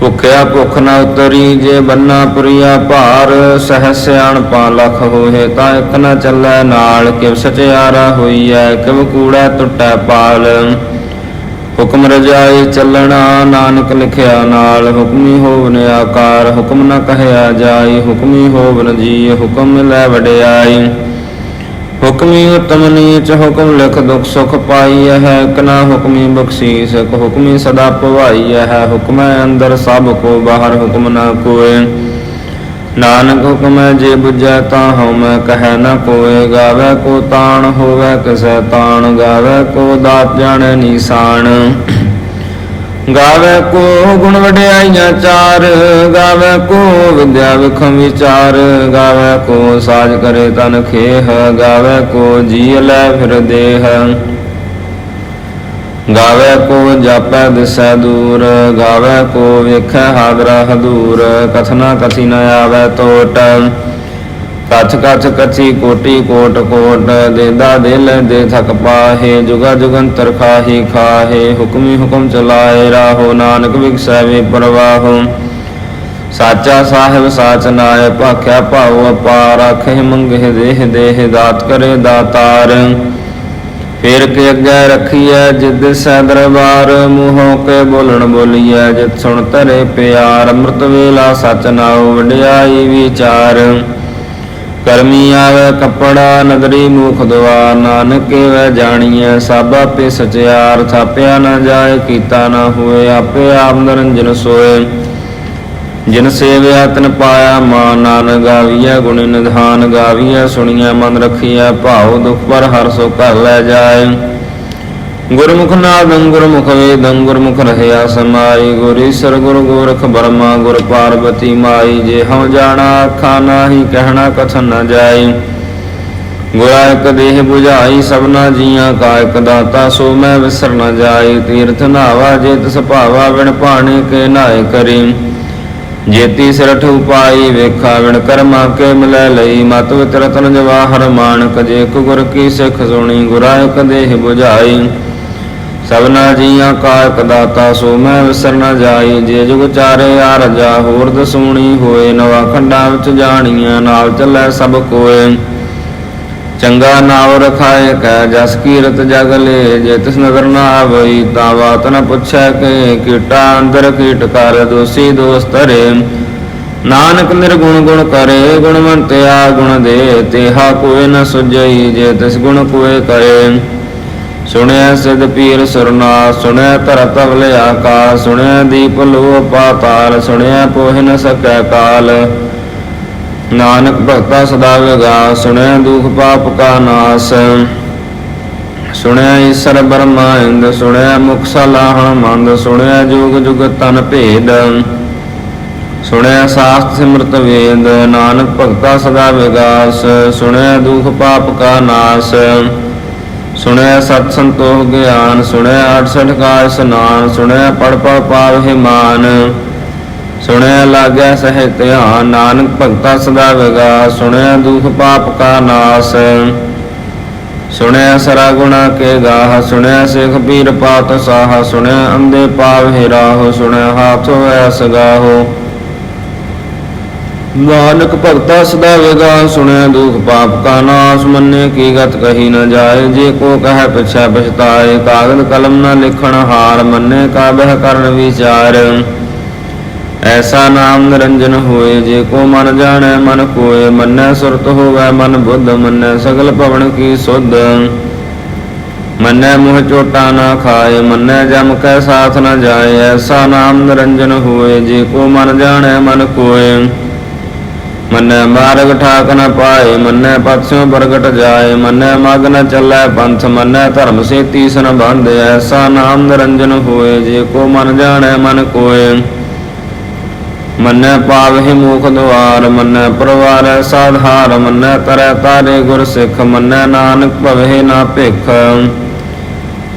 ਭੁਖਿਆ ਭੁਖ ਨ ਉਤਰੀ ਜੇ ਬੰਨਾ ਪੁਰੀਆ ਭਾਰ ਸਹਿ ਪਾ ਲਖ ਹੋਏ, ਤਾਂ ਇਕ ਨ ਚੱਲੈ ਨਾਲ, ਕਿਵ ਸਚਿਆਰਾ ਹੋਈਐ, ਕਿਵ ਕੂੜਾ ਟੁੱਟੈ ਪਾਲ। ਹੁਕਮ ਰਜਾਈ ਚੱਲਣਾ, ਨਾਨਕ ਲਿਖਿਆ ਨਾਲ, ਹੁਕਮੀ ਹੋਵਨ ਆਕਾਰ, ਹੁਕਮ ਨ ਕਹਿਆ ਜਾਈ ਹੁਕਮੀ ਹੋਵਨ ਜੀ ਹੁਕਮ ਲੈ ਵਡਿਆਈ ਹੁਕਮੀ ਉਤਮ ਨੀਚ ਹੁਕਮ ਲਿਖ ਦੁਖ ਸੁਖ ਪਾਈ ਹੈ ਕਨਾ ਹੁਕਮੀ ਬਖਸ਼ੀਸ ਹੁਕਮੀ ਸਦਾ ਭਵਾਈ ਹੈ। ਹੁਕਮੈ ਅੰਦਰ ਸਭ ਕੋ, ਬਾਹਰ ਹੁਕਮ ਨਾ ਕੋਏ। ਨਾਨਕ ਹੁਕਮੈ ਜੇ ਬੁਝੈ ਤਾਂ ਹਉਮੈ ਕਹੈ ਨਾ ਕੋਏ। ਗਾਵੇ ਕੋ ਤਾਣ ਹੋਵੇ, ਕਿਸੈ ਤਾਣ ਗਾਵੇ ਕੋ ਦਾਤ ਜਾਣੈ ਨੀਸਾਨ। ਗਾਵੇ ਕੋ ਗੁਣ ਵਡਿਆਈਆਂ ਚਾਰ, ਗਾਵੇ ਕੋ ਵਿਦਿਆ ਵਿਖਮ ਵਿਚਾਰ, ਗਾਵੇ ਕੋ ਸਾਜ ਕਰੇ ਤਨ ਖੇਹ, ਗਾਵੇ ਕੋ ਜੀ ਲੈ ਫਿਰ ਦੇਹ। ਗਾਵੇ ਕੋ ਜਾਪੈ ਦਿਸੈ ਦੂਰ, ਗਾਵੇ ਕੋ ਵੇਖੈ ਹਾਦਰਾ ਹਦੂਰ, ਕਥਨਾ ਕਥੀ ਨ ਆਵੇ ਟੋਟ ਕਛ ਕਛ ਕਛੀ ਕੋਟੀ ਕੋਟ ਕੋਟ ਦੇਦਾ ਦਿਲ ਦੇ ਥਕ ਪਾਹੇ, ਜੁਗਾ ਜੁਗੰਤਰ ਖਾਹੀ ਖਾਹੇ, ਹੁਕਮੀ ਹੁਕਮ ਚਲਾਏ ਰਾਹੋ, ਨਾਨਕ ਵਿਗਸੈ ਵੇ ਪ੍ਰਵਾਹੋ। ਸਾਚਾ ਸਾਹਿਬ ਸਾਚ ਨਾਏ ਭਾਖਿਆ ਭਾਉ ਅਪਾਰ ਆਖੇ ਮੰਗੇ ਦੇਹ ਦੇਹ ਦਾਤ ਕਰੇ ਦਾਤਾਰ। ਫੇਰ ਕੇ ਅੱਗੇ ਰੱਖੀਐ ਜਿਦ ਸੈ ਦਰਬਾਰ, ਮੂੰਹੋਂ ਕੇ ਬੋਲਣ ਬੋਲੀਐ ਜਿਤ ਸੁਣ ਧਰੇ ਪਿਆਰ। ਅੰਮ੍ਰਿਤ ਵੇਲਾ ਸਚ ਨਾਉ ਵਡਿਆਈ ਵਿਚਾਰ। ਕਰਮੀ ਆਵੇ ਕੱਪੜਾ ਨਦਰੀ ਮੁਖ ਦਵਾਰ ਨਾਨਕ ਵੈ ਜਾਣੀਐ ਸਭ ਆਪੇ ਸਚਿਆਰ, ਥਾਪਿਆ ਨਾ ਜਾਏ, ਕੀਤਾ ਨਾ ਹੋਏ, ਆਪੇ ਆਪ ਨਿਰੰਜਨ ਸੋਏ। ਜਿਨ ਸੇਵਿਆ ਤਨ ਪਾਇਆ ਮਾਨ, ਨਾਨਕ ਗਾਵੀਐ ਗੁਣ ਨਿਧਾਨ, ਗਾਵੀਐ ਸੁਣੀਐ ਮਨ ਰਖੀਐ, ਭਾਉ ਦੁਖ ਪਰ ਹਰ ਸੋ ਘਰ ਲੈ ਜਾਏ। ਗੁਰਮੁਖ ਨਾਦੰ ਗੁਰਮੁਖ ਵੇਦੰ ਗੁਰਮੁਖ ਰਹਿਆ ਸਮਾਈ ਗੁਰ ਈਸਰ ਗੁਰ ਗੋਰਖ ਬਰਮਾ ਗੁਰ ਪਾਰਬਤੀ ਮਾਈ ਜੇ ਹਉ ਜਾਣਾ ਆਖਾ ਨਾਹੀ ਕਹਿਣਾ ਕਥਨ ਨ ਜਾਈ ਗੁਰਾ ਇਕ ਦੇਹ 부ਝਾਈ ਸਭਨਾ ਜੀਆਂ ਕਾ ਇਕ ਦਾਤਾ ਸੋ ਮੈਂ ਵਿਸਰ ਨ ਜਾਈ ਤੀਰਥ ਨਾਵਾ ਜੇ ਤਿਸ ਭਾਵਾ ਵਿਣ ਪਾਣੀ ਕੇ ਨਾਏ ਕਰੀ ਜੇਤੀ ਸਿਰਠ ਉਪਾਈ ਵੇਖਾ ਵਿਣ ਕਰਮਾ ਕੇ ਮਿਲੈ ਲਈ ਮਤ ਵਿਤ ਰਤਨ ਜਵਾਹਰ ਮਾਨਕ ਜੇ ਕੁ ਗੁਰ ਕੀ ਸਿੱਖ ਸੁਣੀ ਗੁਰਾ ਇਕ ਦੇਹ 부ਝਾਈ ਸਭਨਾ ਜੀਆਂ ਕਾ ਇਕ ਦਾਤਾ, ਸੋ ਮੈਂ ਵਿਸਰ ਨ ਜਾਈ। ਜੇ ਜੁਗ ਚਾਰੇ ਆ ਰਜਾ ਹੋਰ ਦਸੂਣੀ ਹੋਏ, ਨਵਾ ਖੰਡਾਂ ਵਿੱਚ ਜਾਣੀਆਂ ਨਾਲ ਚੱਲੈ ਸਭ ਕੋਏ। ਚੰਗਾ ਨਾਵ ਰਖਾਏ ਕੈ, ਜਸ ਕੀਰਤ ਜਗ ਲੇ, ਜੇ ਤਿਸ ਨਦਰ ਨਾ ਆਵਈ ਤਾਂ ਬਾਤ ਨ ਪੁੱਛੈ ਕਿ, ਕੀਟਾ ਅੰਦਰ ਕੀਟ ਕਰ, ਦੋਸੀ ਦੋਸ ਧਰੇ। ਨਾਨਕ ਨਿਰਗੁਣ ਗੁਣ ਕਰੇ ਗੁਣਵੰਤਿਆ ਗੁਣ ਦੇ, ਤੇਹਾ ਕੋਇ ਨ ਸੁਜਈ ਜੇ ਤਿਸ ਗੁਣ ਕੋਏ ਕਰੇ। ਸੁਣਿਆ ਸਿਧ ਪੀਰ ਸੁਰਨਾ, ਸੁਣਿਆ ਧਰ ਤਵਲ ਆਕਾਸ ਸੁਣਿਆ ਦੀਪ ਲੋ ਪਾਤਾਲ, ਸੁਣਿਆ ਪੋਹਿ ਨ ਸਕੈ ਕਾਲ। ਨਾਨਕ ਭਗਤਾ ਸਦਾ ਵਿਗਾ ਸੁਣਿਆ ਦੁਖ ਪਾਪ ਕਾ ਨਾਸ। ਸੁਣਿਆ ਈਸ਼ਰ ਬਰਮਾ ਇੰਦ, ਸੁਣਿਆ ਮੁਖ ਸਲਾਹਣ ਮੰਦ, ਸੁਣਿਆ ਜੁਗ ਜੁਗ ਤਨ ਭੇਦ। ਸੁਣਿਆ ਸਾਸਤ ਸਿਮਰਤ ਵੇਦ, ਨਾਨਕ ਭਗਤਾ ਸਦਾ ਵਿਗਾਸ, ਸੁਣਿਆ ਦੁਖ ਪਾਪ ਕਾ ਨਾਸ। ਸੁਣਿਆ ਸਤ ਸੰਤੋਖ ਗਿਆਨ ਸੁਣਿਆ 68 ਕਾ ਇਸਨਾਨ ਸੁਣਿਆ ਪੜ ਪੜ ਪਾਵਹਿ ਮਾਨ। ਸੁਣਿਆ ਲਾਗਿਆ ਸਹਿ ਧਿਆਨ, ਨਾਨਕ ਭਗਤਾ ਸਦਾ ਵਿਗਾ। ਸੁਣਿਆ ਦੁਖ ਪਾਪ ਕਾ ਨਾਸ। ਸੁਣਿਆ ਸਰਾ ਗੁਣਾ ਕੇ ਗਾਹ ਸੁਣਿਆ ਸਿਖ ਪੀਰ ਪਾਤ ਸਾਹ। ਸੁਣਿਆ ਅੰਦੇ ਪਾਵਹਿ ਰਾਹ ਸੁਣਿਆ ਹਾਥ ਐਸ ਗਾਹੋ। ਨਾਨਕ ਭਗਤਾ ਸਦਾ ਵਿਗਾ ਸੁਣਿਆ ਦੁਖ ਪਾਪ ਕਾ ਨਾਸ, ਮੰਨੇ ਕੀ ਗਤ ਕਹੀ ਨ ਜਾਏ, ਜੇ ਕੋ ਕਹੈ ਪਿਛੈ ਪਛਤਾਏ, ਕਾਗਦ ਕਲਮ ਨ ਲਿਖਣ ਹਾਰ, ਮੰਨੇ ਕਾ ਬਹਿ ਕਰਨ ਵਿਚਾਰ। ਐਸਾ ਨਾਮ ਨਿਰੰਜਨ ਹੋਏ, ਜੇ ਕੋ ਮਨ ਜਾਣੈ ਮਨ ਕੋਏ, ਮੰਨੈ ਸੁਰਤ ਹੋਵੈ ਮਨ ਬੁੱਧ, ਮੰਨੈ ਸਗਲ ਭਵਨ ਕੀ ਸੁਧ। ਮੰਨੈ ਮੋਹ ਚੋਟਾ ਨਾ ਖਾਏ, ਮੰਨੈ ਜਮ ਕੈ ਸਾਥ ਨ ਜਾਏ, ਐਸਾ ਨਾਮ ਨਿਰੰਜਨ ਹੋਏ, ਜੇ ਕੋ ਮਨ ਜਾਣੈ ਮਨ ਕੋਏ। ਮੰਨੈ ਮਾਰਗ ਠਾਕ ਨ ਪਾਏ, ਮੰਨੈ ਪਤਸਿਓ ਪ੍ਰਗਟ ਜਾਏ, ਮੰਨੈ ਮਗ ਨ ਚੱਲੈ ਪੰਥ, ਮੰਨੈ ਧਰਮ ਸੇਤੀ ਸਨ ਬੰਧ ਐਸਾ ਨਾਮ ਨਿਰੰਜਨ ਹੋਏ, ਜੇ ਕੋ ਮਨ ਜਾਣੈ ਮਨ ਕੋਏ। ਮੰਨੈ ਪਾਵਹਿ ਮੂਖ ਦੁਆਰ, ਮੰਨੈ ਪਰਵਾਰੈ ਸਾਧਾਰ, ਮੰਨੈ ਤਰੈ ਤਾਰੇ ਗੁਰ ਸਿੱਖ, ਮੰਨੈ ਨਾਨਕ ਭਵਹਿ ਨਾ ਭਿਖ।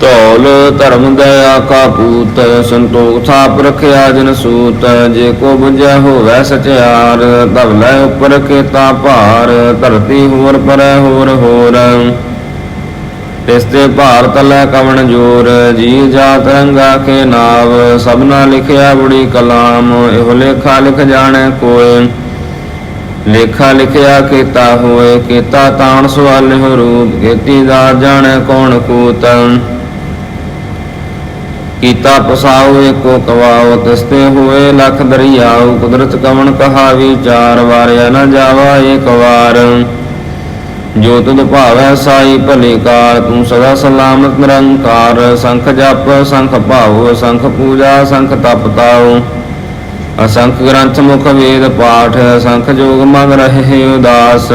ਧੌਲ, ਧਰਮ ਦਇਆ ਕਾ ਪੂਤ, ਸੰਤੋਖ ਥਾਪ ਰਖਿਆ ਜਨ ਸੂਤ, ਜੇ ਕੋ ਬੁਝੈ ਹੋਵੈ ਸਚਿਆਰ ਧਵਲੇ ਉਪਰ ਕੇਤਾ ਭਾਰ, ਧਰਤੀ ਹੋਰ ਪਰੈ ਹੋਰ ਹੋਰ। ਤਿਸ ਤੇ ਭਾਰ ਤਲੈ ਕਵਣ ਜੋਰ ਜੀ ਜਾਤ ਰੰਗਾ ਕੇ ਨਾਵ, ਸਭਨਾ ਲਿਖਿਆ ਬੁੜੀ ਕਲਾਮ, ਇਹੋ ਲੇਖਾ ਲਿਖ ਜਾਣੈ ਕੋਏ ਲੇਖਾ ਲਿਖਿਆ ਕੀਤਾ ਹੋਏ ਕੀਤਾ ਤਾਣ ਸਵਾਲਿਹੁ ਰੂਪ ਕੀਤੀ ਦਾ ਜਾਣੈ ਕੌਣ ਕੂਤ। ਕੀਤਾ ਪਸਾਉ ਏਕੋ ਕਵਾਉ, ਤਿਸਤੇ ਹੋਏ ਲਖ ਦਰਿਆਉ, ਕੁਦਰਤ ਕਵਣ ਕਹਾ ਵਿਚਾਰ ਵਾਰਿਆ ਨ ਜਾਵਾ ਏਕ ਵਾਰ। ਜੋ ਤੁਧ ਭਾਵੈ ਸਾਈ ਭਲੇ ਕਾਰ ਤੂੰ ਸਦਾ ਸਲਾਮਤ ਨਿਰੰਕਾਰ। ਸੰਖ ਜਪ, ਸੰਖ ਭਾਉ, ਸੰਖ ਪੂਜਾ, ਸੰਖ ਤਪ ਤਾਉ। ਅਸੰਖ ਗ੍ਰੰਥ ਮੁਖ ਵੇਦ ਪਾਠ, ਸੰਖ ਜੋਗ ਮਨ ਰਹੇ ਉਦਾਸ।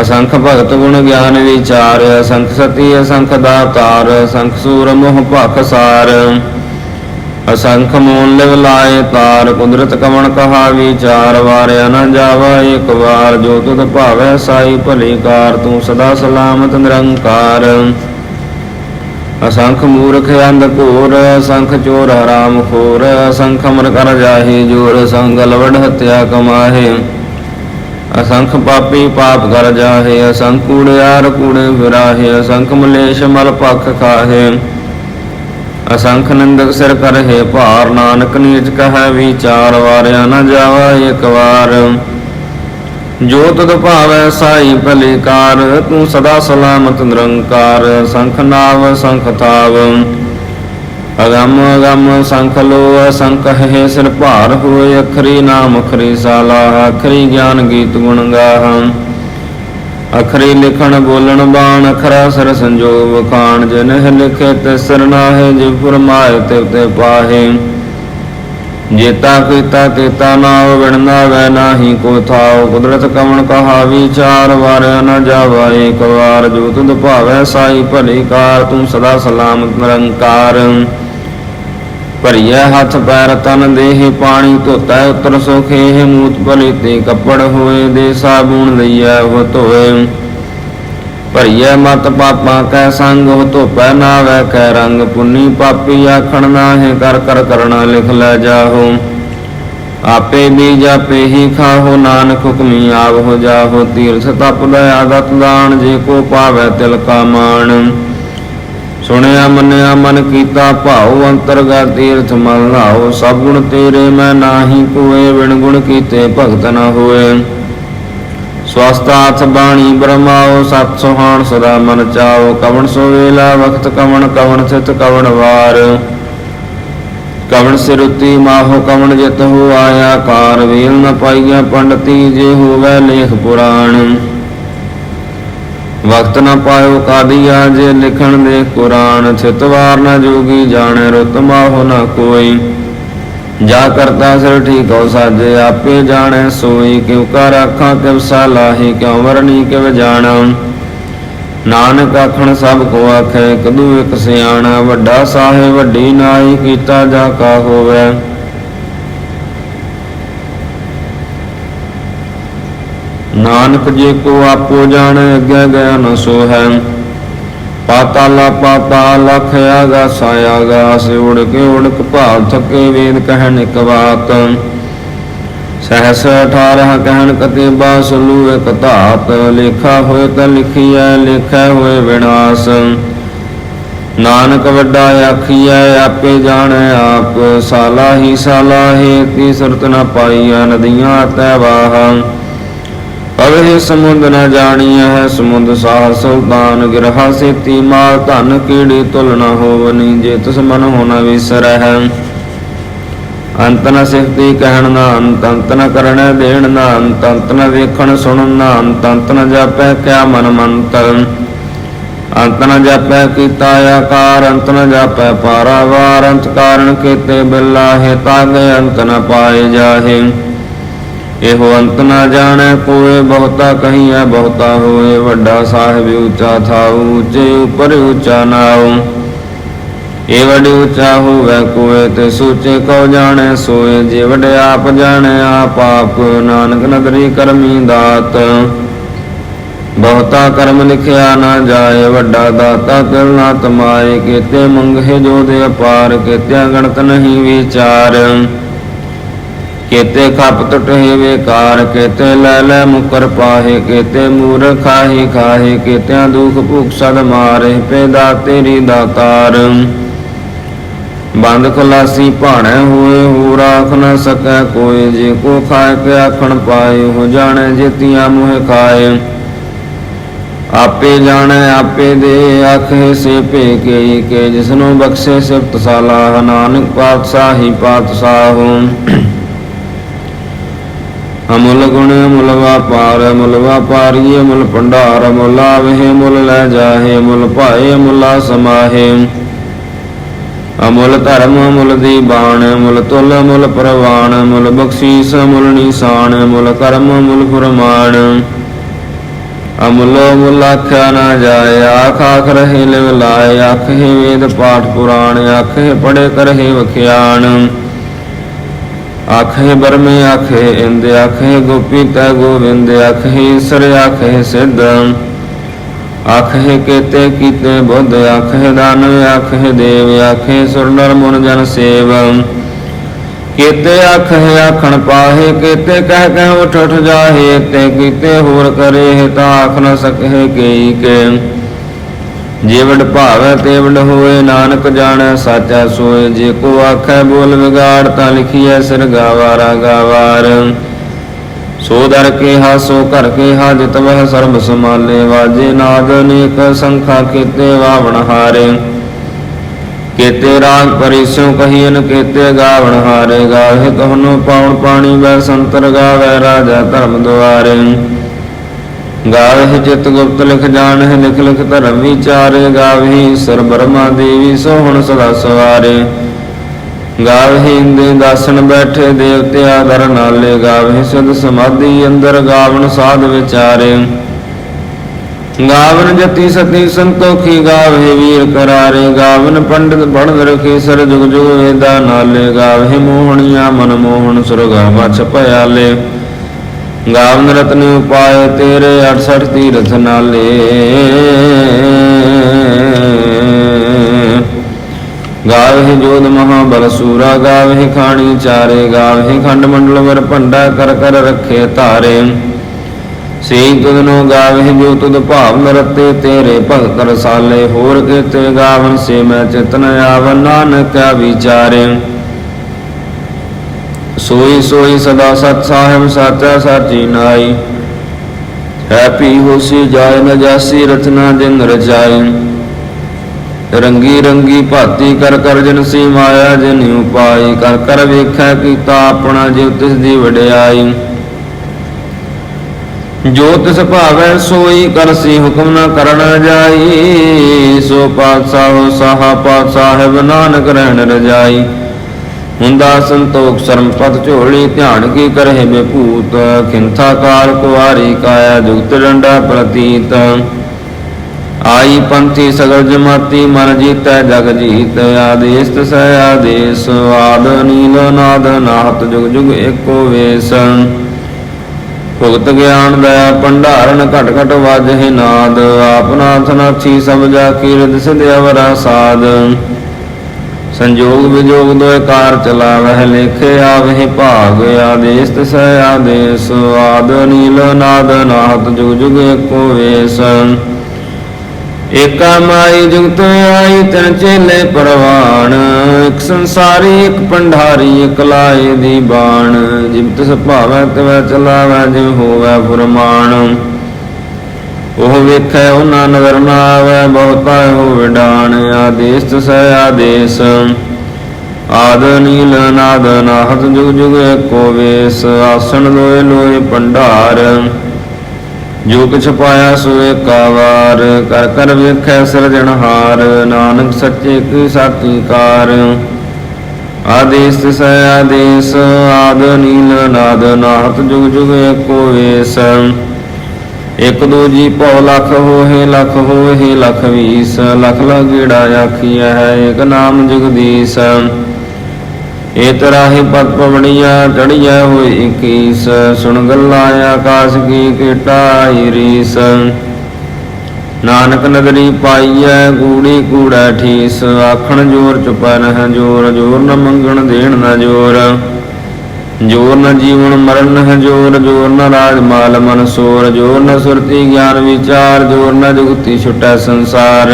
ਅਸੰਖ ਭਗਤ ਗੁਣ ਗਿਆਨ ਵਿਚਾਰ, ਅਸੰਖ ਸਤੀ, ਅਸੰਖ ਦਾਤਾਰ, ਅਸੰਖ ਸੂਰ ਮੋਹ ਭਖ ਸਾਰ। ਅਸੰਖ ਮੂਲ ਲਿਵ ਲਾਏ ਤਾਰ, ਕੁਦਰਤ ਕਵਣ ਕਹਾ ਵਿਚਾਰ, ਵਾਰਿਆ ਨ ਜਾਵਾ ਇੱਕ ਵਾਰ, ਜੋ ਤੁਧ ਭਾਵੈ ਸਾਈ ਭਲੀ ਕਾਰ, ਤੂੰ ਸਦਾ ਸਲਾਮਤ ਨਿਰੰਕਾਰ। ਅਸੰਖ ਮੂਰਖ ਅੰਧ ਘੋਰ, ਅਸੰਖ ਚੋਰ ਹਰਾਮ ਖੋਰ, ਅਸੰਖ ਅਮਰ ਕਰ ਜਾਹੀ ਜੋਰ, ਸੰਗ ਲਵੜ ਹਤਿਆ ਕਮਾਹੇ। ਅਸੰਖ ਪਾਪੀ ਪਾਪ ਕਰ ਜਾਹੇ, ਅਸੰਖ ਕੂੜਿਆਰ ਕੂੜੇ ਫਿਰਾਹੇ ਅਸੰਖ ਮਲੇਸ਼ ਮਲ ਪਖ ਖਾਹੇ ਅਸੰਖ ਨਿੰਦਕ ਸਿਰ ਕਰਹੇ, ਭਾਰ ਨਾਨਕ ਨੀਚ ਕਹੈ ਵਿਚਾਰ, ਵਾਰਿਆ ਨ ਜਾਵਾ ਇੱਕ ਵਾਰ। ਜੋ ਤਦ ਭਾਵੈ ਸਾਈ ਭਲੇ ਕਾਰ ਤੂੰ ਸਦਾ ਸਲਾਮਤ ਨਿਰੰਕਾਰ। ਸੰਖ ਨਾਵ, ਸੰਖ ਤਾਵ ਅਗੰਮ ਅਗੰਮ ਸੰਖ ਲੋ ਅਸੰਖ ਹੈ ਸਿਰ ਭਾਰ ਹੋਏ, ਅਖਰੀ ਨਾਮ ਅਖਰੀ ਸਾਲਾ, ਅਖਰੀ ਗਿਆਨ ਗੀਤ ਗੁਣ ਗਾਹਾਂ। ਅਖਰੀ ਲਿਖਣ ਬੋਲਣ ਬਾਣ, ਅਖਰਾ ਸਰ ਸੰਜੋਗ ਵਖਾਣ, ਜਿਨਹਿ ਲਿਖੇ ਤੇ ਸਿਰ ਨਾਹਿ ਫਰਮਾਏ ਤੇ ਤੇ ਪਾਹੇ। ਜੇਤਾ ਕੀਤਾ ਤੇਤਾ ਨਾਉ ਵਿਣਨਾ ਵੈ ਨਾਹੀ ਕੋ ਥਾਉ। ਕੁਦਰਤ ਕਵਣ ਕਹਾ, ਵਿਚਾਰ ਵਾਰ ਨ ਜਾਵਾ ਏਕ ਵਾਰ ਜੋ ਤੁਧ ਭਾਵੈ ਸਾਈ, ਭਲੀ ਕਾਰ, ਤੂੰ ਸਦਾ ਸਲਾਮਤ ਨਿਰੰਕਾਰ। ਭਰੀਐ ਹੱਥ ਪੈਰ, ਤਨ ਦੇਹ ਪਾਣੀ, ਧੋਤਾ ਉਤਰ ਸੁਖੇ ਮੂਤ ਭਲੀ ਤੇ ਕੱਪੜ ਹੋਏ ਦੇ ਸਾਬੂਨ ਲਈਐ, ਉਹ ਧੋਏ। ਭਰੀਐ ਮਤ ਪਾਪਾਂ ਕੈ ਸੰਗ ਹੋ ਧੋਪੈ ਨਾਵੈ ਕੈ ਰੰਗ। ਪੁੰਨੀ ਪਾਪੀ ਆਖਣ ਨਾਹਿ, ਕਰ ਕਰ ਕਰਣਾ ਲਿਖ ਲੈ ਜਾਹੋ। ਆਪੇ ਬੀਜ ਆਪੇ ਹੀ ਖਾਹੋ, ਨਾਨਕ ਹੁਕਮੀ ਆਵ ਹੋ ਜਾਹੋ। ਤੀਰਥ ਤਪ ਦਇਆ ਦਤ ਦਾਨ, ਜੇ ਕੋ ਪਾਵੈ ਤਿਲ ਕਾ ਮਾਣ। ਸੁਣਿਆ ਮੰਨਿਆ ਮਨ ਕੀਤਾ ਭਾਉ, ਅੰਤਰਗਤ ਤੀਰਥ ਮਲ ਨਾਉ ਸਭ ਗੁਣ ਤੇਰੇ ਮੈਂ ਨਾਹੀ ਕੋਏ ਵਿਣ ਗੁਣ ਕੀਤੇ ਭਗਤ ਨਾ ਹੋਏ। ਸਵਸਤਾਥ ਬਾਣੀ ਬ੍ਰਹਮਾਉ, ਸਤ ਸੁਹਾਣ ਸਦਾ ਮਨ ਚਾਉ, ਕਵਣ ਸੋ ਵੇਲਾ ਵਖਤ, ਕਵਣ ਕਵਣ ਥਿਤ ਕਵਣ ਵਾਰ। ਕਵਣ ਸਿਰੁਤੀ ਮਾਹੋ, ਕਵਣ ਜਿਤ ਹੋ ਆਇਆ, ਕਾਰ ਵੇਲ ਨ ਪਾਈਆ ਪੰਡਤੀ, ਜੇ ਹੋਵੇ ਲੇਖ ਪੁਰਾਣ। ਵਕਤ ਨ ਪਾਇਓ ਕਾਦੀਆ, ਜੇ ਲਿਖਣ ਦੇ ਕੁਰਾਨ ਚਿਤਵਾਰ ਨ ਜੋਗੀ, ਜਾਣੈ ਰੁਤ ਮਾਹੋ ਨ ਕੋਈ। ਜਾ ਕਰਤਾ ਸਿਰ ਠੀਕ ਹੋ ਸਾਜੇ ਆਪੇ ਜਾਣੈ ਸੋਈ ਕਿਉ ਕਰ ਅੱਖਾਂ ਕਿਵ ਸਾਲਾਹੀ, ਕਿਉ ਵਰਣੀ ਕਿਵ ਜਾਣਾ। ਨਾਨਕ ਆਖਣ ਸਭ ਕੋ ਆਖੇ, ਕਦੂ ਇਕ ਸਿਆਣਾ, ਵੱਡਾ ਸਾਹੇ ਵੱਡੀ ਨਾਈ ਕੀਤਾ ਜਾ ਕਾ ਹੋਵੇ। ਨਾਨਕ ਜੇ ਕੋ ਆਪੋ ਜਾਣੈ ਅੱਗੇ ਗਿਆ ਨ ਸੋ ਹੈ ਪਾਤਾਲਾ ਪਾਤਾਲ ਲਖ ਆਗਾਸ ਆਗਾਸ ਉੜ ਕੇ ਉੜਕ ਭਾਵ ਥਕੇ ਵੇਦ ਕਹਿਣ ਇਕ ਬਾਤ। ਸਹਸ 18 ਕਹਿਣ ਕਤੀਬਾ, ਸੁਲੂ ਇਕ ਧਾਤ, ਲੇਖਾ ਹੋਏ ਤਾਂ ਲਿਖੀਐ, ਲਿਖੈ ਹੋਏ ਵਿਨਾਸ਼। ਨਾਨਕ ਵੱਡਾ ਆਖੀਐ, ਆਪੇ ਜਾਣੈ ਆਪ ਸਾਲਾ ਹੀ ਸਾਲਾ ਹੈ ਤੀ ਸੁਰਤ ਨ ਪਾਈਐ, ਨਦੀਆਂ ਤੈ ਵਾਹਾਂ। ਅਵੇ ਸਮੁੰਦ ਨ ਜਾਣੀਐ ਹੈ, ਸਮੁੰਦ ਸਾਹ ਸੁਲਤਾਨ ਗਿਰਹਾ ਸੇਤੀ ਮਾਲ ਧਨ ਕੀੜੀ ਤੁਲ ਨ ਹੋਵਨੀ, ਜੇ ਤਿਸ ਮਨ ਹੋਣਾ ਵਿਸਰੈ ਹੈ ਅੰਤ ਨ ਸਿਫਤੀ ਕਹਿਣ ਨਾ ਅੰਤ ਅੰਤ ਨ ਕਰਣੈ ਦੇਣ ਨਾ ਅੰਤ ਅੰਤ ਨ ਵੇਖਣ ਸੁਣਨ ਨਾ ਅੰਤ ਅੰਤ ਨ ਜਾਪੈ ਕਿਆ ਮਨ ਮੰਤ ਅੰਤ ਨ ਜਾਪੈ ਕੀਤਾ ਆਕਾਰ, ਅੰਤ ਨ ਜਾਪੈ ਪਾਰਾਵਾਰ, ਅੰਤ ਕਾਰਨ ਕੀਤੇ ਬਿਲਾਹੇ ਤਾਗੇ ਅੰਤ ਨ ਪਾਏ ਜਾਹੇ। ਇਹੋ ਅੰਤ ਨਾ ਜਾਣੈ ਕੋਏ ਬਹੁਤਾ ਕਹੀਐ, ਬਹੁਤਾ ਹੋਏ ਵੱਡਾ ਸਾਹਿਬ ਉੱਚਾ ਥਾਉ, ਉੱਚੇ ਉਪਰ ਉੱਚਾ ਨਾਉ। ਏ ਵਡ ਉੱਚਾ ਹੋਵੇ ਕੋਏ ਤੇ ਸੂਚੇ ਕਉ ਜਾਣੈ, ਸੋਏ ਜੇ ਵਡ ਆਪ ਜਾਣੈ, ਆਪ ਆਪ ਨਾਨਕ ਨਦਰੀ ਕਰਮੀ ਦਾਤ। ਬਹੁਤਾ ਕਰਮ ਲਿਖਿਆ ਨਾ ਜਾਏ, ਵੱਡਾ ਦਾਤਾ ਕਰਨਾ ਤਮਾਏ ਕੀਤੇ ਮੰਗੇ ਜੋ ਦੇ ਅਪਾਰ, ਕੀਤਿਆ ਗਣਤ ਨਹੀਂ ਵਿਚਾਰ। ਕੀਤੇ ਖਪ ਟੁਟੇ ਵੇਕਾਰ ਕੀਤੇ ਲੈ ਲੈ ਮੁਕਰ ਪਾਹੇ, ਕੀਤੇ ਮੂਰ ਖਾਹੀ ਖਾਹੇ, ਕੀਤਿਆਂ ਦੁਖ ਭੁਖ ਸਦ ਮਾਰੇ, ਪੈਦਾ ਤੇਰੀ ਦਾਤਾਰ ਬੰਦ ਖਲਾਸੀ ਭਾਣੈ ਹੋਏ ਹੋ ਰਾਖ ਨ ਸਕੈ ਕੋਈ ਜੇ ਕੋ ਖਾਏ ਕੇ ਆਖਣ ਪਾਏ ਹੋ ਜਾਣੈ ਜੇਤੀਆਂ ਮੋਹ ਖਾਏ। ਆਪੇ ਜਾਣੈ, ਆਪੇ ਦੇ, ਆਖੇ ਸੇ ਭੇ ਕੇ ਕੇ ਜਿਸਨੂੰ ਬਖਸ਼ੇ ਸਿਫਤ ਸਾਲਾਹ ਨਾਨਕ ਪਾਤਸ਼ਾਹੀ ਹੋ ਅਮੁੱਲ ਗੁਣ ਅਮੁੱਲ ਵਾਪਾਰ, ਅਮੁੱਲ ਵਾਪਾਰੀ, ਅਮੁੱਲ ਭੰਡਾਰ, ਅਮੁੱਲ ਆਵਹਿ ਮੁੱਲ ਲੈ ਜਾਹੇ ਮੁੱਲ ਭਾਏ, ਅਮੁੱਲਾ ਸਮਾਹੇ। ਅਮੁੱਲ ਧਰਮ, ਅਮੁੱਲ ਦੀ ਬਾਣ, ਅਮੁੱਲ ਤੁਲ, ਅਮੁੱਲ ਪ੍ਰਵਾਨ ਅਮੁੱਲ ਬਖਸ਼ੀਸ, ਅਮੁੱਲ ਨੀਸਾਨ, ਅਮੁੱਲ ਕਰਮ, ਅਮੁੱਲ ਫਰਮਾਨ। ਅਮੁੱਲ ਅਮੁੱਲ ਆਖਿਆ ਨਾ ਜਾਏ, ਆਖ ਆਖ ਰਹੇ ਲਿਵ ਲਾਏ, ਆਖੇ ਵੇਦ ਪਾਠ ਪੁਰਾਣ, ਆਖੇ ਪੜੇ ਕਰਹਿ ਵਖਿਆਣ। ਆਖੇ ਬਰਮੇ, ਆਖੇ ਇੰਦ, ਆਖੇ ਗੋਪੀ ਤੈ ਗੋਵਿੰਦ, ਆਖੇ ਈਸਰ, ਆਖੇ ਸਿੱਧ। ਆਖੇ ਕੀਤੇ ਕੀਤੇ ਬੁੱਧ, ਆਖੇ ਦਾਨ ਆਖੇ ਦੇਵ, ਆਖੇ ਸੁਰ ਨਰ ਮਨ ਜਨ ਸੇਵ। ਕੀਤੇ ਆਖੇ ਆਖਣ ਪਾਹੇ, ਕੀਤੇ ਕਹਿ ਕਹਿ ਉਠ ਉਠ ਜਾਹੇ, ਤੇ ਕੀਤੇ ਹੋਰ ਕਰੇ ਤਾਂ ਆਖ ਨ ਸਕਹਿ ਕੇਈ ਕੇ। ਜੀਵੜ ਭਾਵੈ ਤੇ ਹੋਏ, ਨਾਨਕ ਜਾਣੈ, ਸਾਚਾ ਸੋਏ। ਜੇ ਕੋ ਆਖੈ ਬੋਲ ਵਿਗਾੜ, ਤਾਂ ਲਿਖੀਐ ਸਿਰ ਗਾਵਾਰਾ ਗਾਵਾਰ ਸੋ ਦਰ ਕੇ ਹਾਸੋ ਘਰ ਕੇ ਹਾਜਤ ਵਹ ਸਰਬ ਸਮਾਲੇ ਵਾਜੇ ਨਾਦ ਅਨੇਕ ਸੰਖਾ ਕੀਤੇ ਵਾਵਣ ਹਾਰੇ। ਕੀਤੇ ਰਾਗ ਪਰਿਸੋ ਕਹੀਨ ਕੀਤੇ ਗਾਵਣ ਹਾਰੇ। ਗਾਵੇ ਕਹਨੋ ਪਾਉਣ ਪਾਣੀ ਵੈ ਸੰਤਰ ਗਾਵੇ, ਰਾਜਾ ਧਰਮ ਦੁਆਰੇ। ਗਾਵੇ ਚਿਤ ਗੁਪਤ ਲਿਖ ਜਾਣਹਿ, ਲਿਖ ਲਿਖ ਧਰਮ ਵਿਚਾਰੇ। ਗਾਵੇ ਸਰ ਬਰਮਾ ਦੇਵੀ ਸੋਹਣ ਸਦਾ ਸਵਾਰੇ। ਗਾਵੇ ਇੰਦੇ ਦਾਸਨ ਬੈਠੇ ਦੇਵਤੇ ਆਦਰ ਨਾਲੇ। ਗਾਵੇ ਸਿਧ ਸਮਾਧੀ ਅੰਦਰ ਗਾਵਣ ਸਾਧ ਵਿਚਾਰੇ। ਗਾਵਨ ਜਤੀ ਸਤੀ ਸੰਤੋਖੀ ਗਾਵੇ ਵੀਰ ਕਰਾਰੇ। ਗਾਵਨ ਪੰਡਿਤ ਬਣਦ ਰਖੇ ਸਰ ਜੁਗ ਜੁਗ ਵੇਦਾ ਨਾਲੇ। ਗਾਵੇ ਮੋਹਣੀਆਂ ਮਨ ਮੋਹਣ ਸੁਰਗਾ ਮਛ ਭਿਆਲੇ ਗਾਵਨ ਰਤਨ ਉਪਾਏ ਤੇਰੇ 68 ਤੀਰਥ ਨਾਲੇ। ਗਾਵੇ ਜੋਧ ਮਹਾਬਲ ਸੂਰਾ, ਗਾਵੇ ਖਾਣੀ ਚਾਰੇ, ਗਾਵੇ ਖੰਡ ਮੰਡਲ ਵਰ ਭੰਡਾ ਕਰ ਕਰ ਰੱਖੇ ਧਾਰੇ। ਸੇ ਤੁਧਨੋ ਗਾਵੇ ਜੋ ਤੁਧ ਭਾਵ ਨਰਤੇ ਤੇਰੇ ਭਗਤ ਰਸਾਲੇ ਹੋਰ ਕੀਤੇ ਗਾਵਨ ਸੇ ਮੈਂ ਚਿਤਨ ਆਵਨ, ਨਾਨਕ ਵਿਚਾਰੇ। ਸੋਈ ਸੋਈ ਸਦਾ ਸਤ ਸਾਹਿਬ ਸਾਚਾ ਸਾਚੀ ਨਾਈ। ਹੈ ਪੀ ਹੋਸੀ ਜਾਇ ਨ ਜਾਸੀ ਰਚਨਾ ਜਿਨ ਰਚਾਈ। ਰੰਗੀ ਰੰਗੀ ਭਾਤੀ ਕਰ ਕਰ ਜਨ ਸੀ ਮਾਇਆ ਜਿਨ ਉਪਾਈ। ਕਰ ਕਰ ਵੇਖੈ ਕੀਤਾ ਆਪਣਾ ਜਿਵ ਤਿਸ ਦੀ ਵਡਿਆਈ। ਜੋ ਤਿਸ ਭਾਵੈ ਸੋਈ ਕਰਸੀ ਹੁਕਮ ਨ ਕਰਨ ਜਾਈ। ਸੋ ਪਾਤਸ਼ਾਹ ਸਾਹਾ ਪਾਤ ਨਾਨਕ ਰਹਿਣ ਰਜਾਈ। ਹੁੰਦਾ ਸੰਤੋਖ ਸ਼ਰਮ ਪਤ ਝੋਲੀ, ਧਿਆਨ ਕੀ ਕਰਹਿ ਮੇ ਭੂਤ, ਖਿੰਥਾ ਕਾਲ ਕੁਵਾਰੀ ਕਾਇਆ ਜੁਗਤ ਡੰਡਾ ਪ੍ਰਤੀਤ। ਆਈ ਪੰਥੀ ਸਗਲ ਜਮਾਤੀ, ਮਨ ਜੀਤੈ ਜਗ ਜੀਤ ਆਦੇਸ ਤਸੈ ਆਦੇਸ, ਆਦ ਨੀਲ ਨਾਦ ਨਾਹਤ ਜੁਗ ਜੁਗ ਏਕੋ ਵੇਸਨ ਭੁਗਤ ਗਿਆਨ ਦਇਆ ਭੰਡਾਰਨ ਘਟ ਘਟ ਵਾਜਹਿ ਨਾਦ, ਆਪ ਨਾਥ ਨਾਥੀ ਸਭ ਜਾ ਕੀਰਤ ਸਿਧ ਅਵਰਾ ਸਾਧ ਸੰਜੋਗ ਵਿਜੋਗ ਦੋਇ ਕਾਰ ਚਲਾਵਹਿ ਲੇਖੇ ਆਵਹਿ ਭਾਗ ਆਦੇਸ ਤਸੈ ਆਦੇਸ, ਆਦ ਨੀਲ ਨਾਦ ਨਾਹਤ ਜੁਗ ਜੁਗ ਏਕੋ ਵੇਸ ਏਕਾ ਮਾਈ ਜੁਗਤ ਆਈ ਤਨ ਚੇਲੇ ਪਰਵਾਣ ਇਕ ਸੰਸਾਰੀ, ਇਕ ਪੰਡਾਰੀ, ਇਕ ਲਾਏ ਦੀ ਬਾਣ। ਜਿਮਤ ਸਭਾਵੈ ਭਾਵੈ ਤਿਵੈ ਚਲਾਵੈ ਜਿਵ ਹੋਵੈ ਫੁਰਮਾਨ। ਉਹ ਵੇਖੈ ਉਹਨਾਂ ਨਜ਼ਰ ਨਾ ਆਵੈ ਬਹੁਤਾ ਹੋ ਵਿਡਾਣ ਆਦੇਸ ਤਸੈ ਆਦੇਸ। ਆਦ ਨੀਲ ਨਾਦ ਨਾਹਤ ਜੁਗ ਜੁਗ ਏਕੋ ਵੇਸ, ਆਸਣ ਲੋਏ ਲੋਏ ਭੰਡਾਰ। ਜੋ ਕਿਛ ਪਾਇਆ ਸੋ ਏਕਾ ਕਰ ਕਰ ਵੇਖੈ ਸਿਰਜਣਹਾਰ ਨਾਨਕ ਸੱਚੇ ਕੀ ਸਾਚੀ ਕਾਰ। ਆਦੇਸ ਤਿਸੈ ਆਦੇਸ, ਆਦ ਨੀਲ ਨਾਦ ਨਾਹਤ ਜੁਗ ਜੁਗ ਏਕੋ ਵੇਸ। ਇਕ ਦੂਜੀ ਜੀ ਭਉ ਲਖ ਹੋਏ ਲਖ ਹੋਏ, ਲਖ ਵੀਸ, ਲਖ ਲਗੇੜਾ ਆਖੀਐ ਹੈ ਇਕ ਨਾਮ ਜਗਦੀਸ਼। ਏ ਤਰਾਹੀ ਪਤ ਪਵੜੀਆ ਚੜੀਐ ਹੋਈ 21 ਸੁਣ ਗੱਲਾਂ ਆਕਾਸ਼ ਕੀ ਕੀਟਾਈ ਰੀਸ। ਨਾਨਕ ਨਦਰੀ ਪਾਈਐ, ਕੂੜੀ ਕੂੜਾ ਠੀਸ। ਆਖਣ ਜੋਰ ਚੁਪੈ ਨਹਿ ਜੋਰ ਜੋਰ ਨ ਮੰਗਣ ਦੇਣ ਨਾ ਜੋਰ। ਜੋਰ ਨ ਜੀਵਨ ਮਰਨ ਨਹਿ ਜੋਰ ਜੋਰ ਨ ਰਾਜ ਮਾਲ ਮਨ ਸੋਰ, ਜੋਰ ਨ ਸੁਰਤੀ ਗਿਆਨ ਵਿਚਾਰ, ਜੋਰ ਨ ਜੁਗਤੀ ਛੁਟੈ ਸੰਸਾਰ।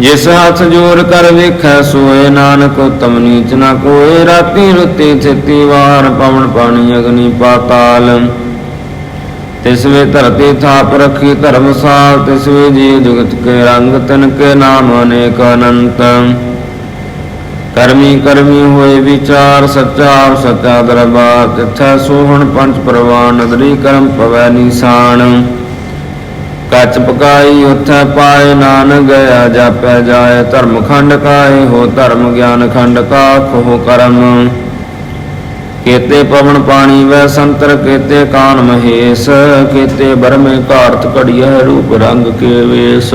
ਜਿਸ ਹੱਥ ਜੋਰ ਕਰ ਵੇਖੈ, ਸੋਏ ਨਾਨਕ ਉਤਮ ਨੀਚ ਨਾ ਕੋਏ। ਰਾਤੀ ਰੁੱਤੀ ਥਿਤੀ ਵਾਰ ਪਵਨ ਪਾਣੀ ਅਗਨੀ ਪਾਤਾਲ। ਤਿਸ ਵੇ ਧਰਤੀ ਥਾਪ ਰਖੀ ਧਰਮਸਾਲ, ਤਿਸ ਵੇ ਜੀ ਜੁਗਤ ਕੇ ਰੰਗ ਤਨ ਕੇ ਨਾਮ ਅਨੇਕ ਅਨੰਤ। ਕਰਮੀ ਕਰਮੀ ਹੋਏ ਵਿਚਾਰ ਸੱਚਾ ਆਪ ਸੱਚਾ ਦਰਬਾਰ ਤਿਥੈ ਸੋਹਣ ਪੰਜ ਪ੍ਰਵਾਨ, ਨਦਰੀ ਕਰਮ ਪਵੈ ਨਿਸ਼ਾਨ। ਕੱਚ ਪਕਾਈ ਉਥੈ ਪਾਏ ਨਾਨਕ ਗਿਆ ਜਾਪੈ ਜਾਏ ਧਰਮ ਖੰਡ ਕਾਏ, ਹੋ ਧਰਮ ਗਿਆਨ ਖੰਡ ਕਾ ਖੋ ਕਰਮ। ਕੇਤੇ ਪਵਨ ਪਾਣੀ ਵੈ ਸੰਤਰ, ਕੇਤੇ ਕਾਨ ਮਹੇਸ਼, ਕੇਤੇ ਬਰਮੇ ਘਾਰਤ ਘੜੀਐ ਰੂਪ ਰੰਗ ਕੇ ਵੇਸ।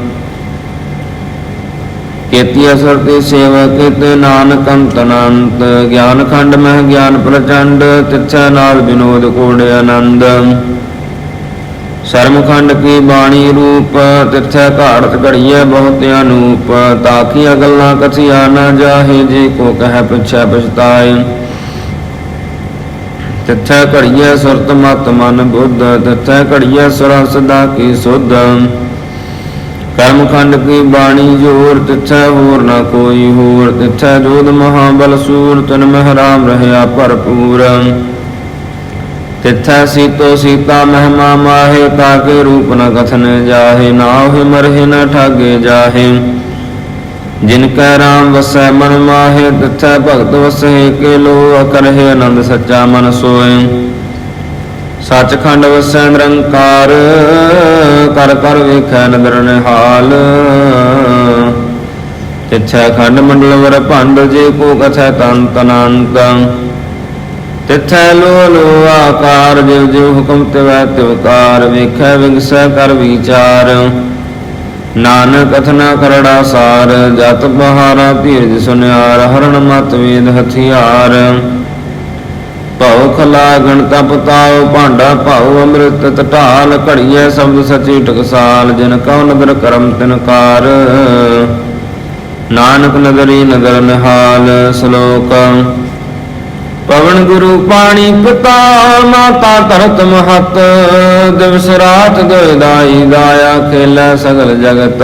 ਕੇਤੀ ਅਸਰ ਤੇ ਸੇਵਾ ਕੇਤੇ ਨਾਨਕ ਅੰਤ ਗਿਆਨ ਖੰਡ ਮਹਿ ਗਿਆਨ ਪ੍ਰਚੰਡ, ਤਿੱਥੈ ਨਾਲ ਵਿਨੋਦ ਕੋੜੇ ਆਨੰਦ। ਸ਼ਰਮਖੰਡ ਕੀ ਬਾਣੀ ਰੂਪ, ਤਿੱਥੈ ਘਾੜਤ ਘੜੀਐ ਬਹੁਤ ਅਨੂਪ। ਤਾਕੀਆਂ ਗੱਲਾਂ ਕਥਿਆ ਨਾ ਜਾਹੇ, ਜੇ ਕੋ ਕਹਿ ਪਿਛੈ ਪਛਤਾਏ। ਤਿੱਥੈ ਘੜੀਐ ਸੁਰਤ ਮਤ ਮਨ ਬੁੱਧ, ਤਿੱਥੈ ਘੜੀਐ ਸੁਰ ਸਦਾ ਕੀ ਸੁਧ। ਕਰਮਖੰਡ ਕੀ ਬਾਣੀ ਜੋਰ, ਤਿੱਥੈ ਹੋਰ ਨਾ ਕੋਈ ਹੋਰ। ਤਿੱਥੈ ਜੋਧ ਮਹਾਬਲ ਸੂਰ, ਤਨ ਮਹਿ ਰਾਮ ਰਹਿਆ ਭਰਪੂਰ। ਤਿੱਥੈ ਸੀਤੋ ਸੀਤਾ ਮਹਿਮਾ ਮਾਹੇ ਤਾਕੇ ਰੂਪ ਨ ਕਥਨ ਜਾਹੇ ਨਾਹਿ ਮਰਹਿ ਨ ਠਾਗੇ ਜਾਹੇ। ਜਿਨ ਕੈ ਰਾਮ ਵਸੈ ਮਨ ਮਾਹੇ, ਤਿੱਥੈ ਭਗਤ ਵਸੈ, ਕੇ ਲੋ ਅਕਰਹਿ ਆਨੰਦ ਸੱਚਾ ਮਨ ਸੋਏ ਸੱਚਖੰਡ ਵਸੈ ਨਿਰੰਕਾਰ ਕਰ ਕਰ ਵੇਖੈ ਨਦਰ ਨਿਹਾਲ। ਤਿੱਥੈ ਖੰਡ ਮੰਡਲ ਵਰ ਭੰਡ, ਜੇ ਕੋ ਕਥੈ ਤਨ ਤਨੰਤ ਤਿੱਥੈ ਲੋ ਲੋ ਆਕਾਰ ਜਿਵ ਜਿਵ ਹੁਕਮ ਤਿਵੈ ਤਿਵਕਾਰ ਵੇਖੈ ਵਿਗਸੈ ਕਰ ਵਿਚਾਰ। ਨਾਨਕ ਕਥਨਾ ਕਰੜਾ ਸਾਰ, ਜਤ ਬਹਾਰਾ ਧੀਰਜ ਸੁਨਿਆਰ, ਹਰਣ ਮਤ ਵੇਦ ਹਥਿਆਰ। ਭਉ ਖਲਾ ਗਣਤਾ ਤਪ ਭਾਂਡਾ ਭਾਉ ਅੰਮ੍ਰਿਤ ਤਟਾਲ ਘੜੀਐ ਸ਼ਬਦ ਸਚੀ ਟਕਸਾਲ, ਜਿਨ ਕਉ ਨਦਰ ਕਰਮ ਤਿਨਕਾਰ ਨਾਨਕ ਨਦਰੀ ਨਦਰ ਨਿਹਾਲ ਸ਼ਲੋਕ। ਪਵਨ ਗੁਰੂ ਪਾਣੀ ਪਿਤਾ, ਮਾਤਾ ਧਰਤ ਮਹਤ। ਦਿਵਸ ਰਾਤ ਦੋਇਦਾਈ ਦਾਇਆ ਖੇਲਾ ਸਗਲ ਜਗਤ।